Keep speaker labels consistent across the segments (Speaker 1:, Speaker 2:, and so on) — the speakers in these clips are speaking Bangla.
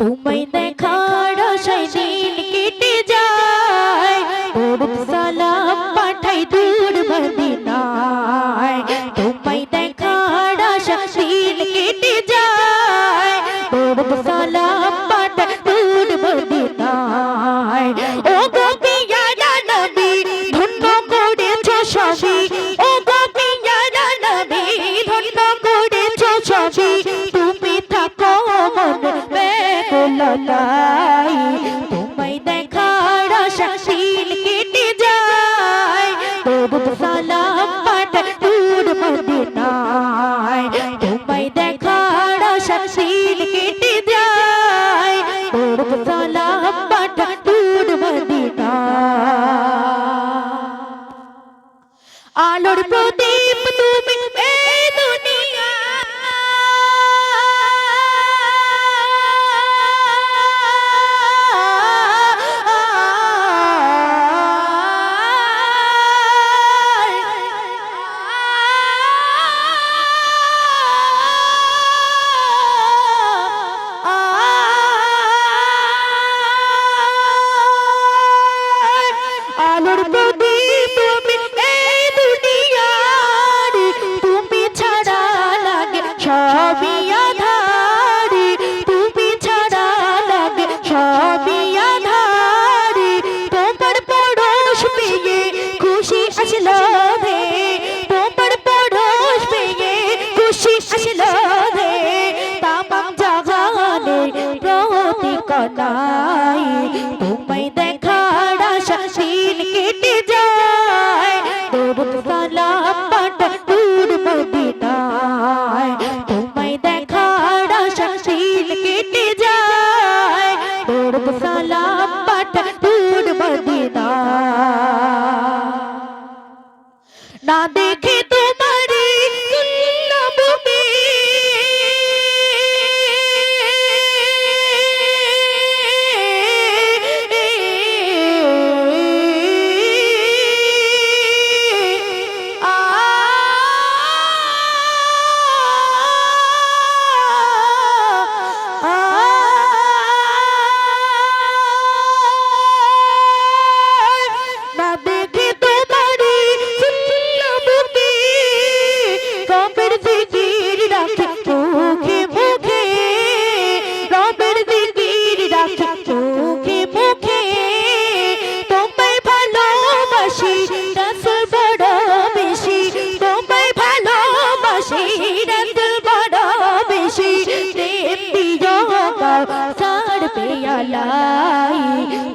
Speaker 1: তোমায় দেখার আশায় দিন কেটে যায়। দরুদ সালাম পাঠাই দূর মদিনায় বেগুলাই তোমায় দেখার আশা দিন কেটে যায়। দরুদ সালাম পাঠাই দূর মদিনায় তোমায় দেখার আশা দিন কেটে যায়। দরুদ সালাম পাঠাই দূর মদিনায় আলোর প্রদীপ তুমি আলোর প্রদীপ তুমি এই দুনিয়ার, তুমি ছাড়া লাগে সবই আধারি, তুমি ছাড়া লাগে সবই আধারি। তোমার পরশ পেয়ে খুশি আসলো রে তোমার পরশ পেয়ে খুশি আসলো রে তোমায় দরুদ সালাম পাঠ দূর মদিনায়। না দেখে কবের জিকির রাখে মুখে মুখে। রবের জিকির রাখে মুখে মুখে। তোমায় ভালোবাসি, রাসূল বড় বেশি। তোমায় ভালোবাসি, রাসূল বড় বেশি। প্রেম দিও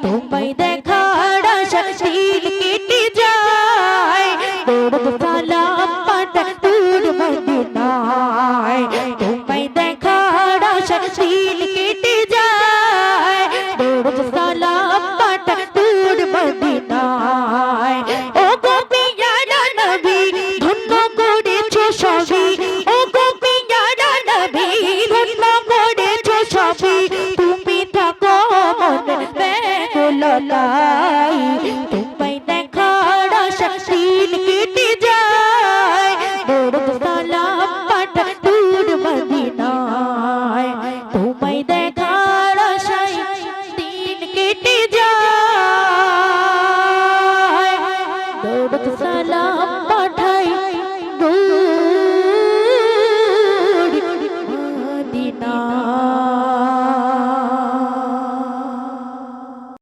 Speaker 1: তোমায় তাকাই তোমায় দেখার আশা দিন কেটে যায়। বড় সালাম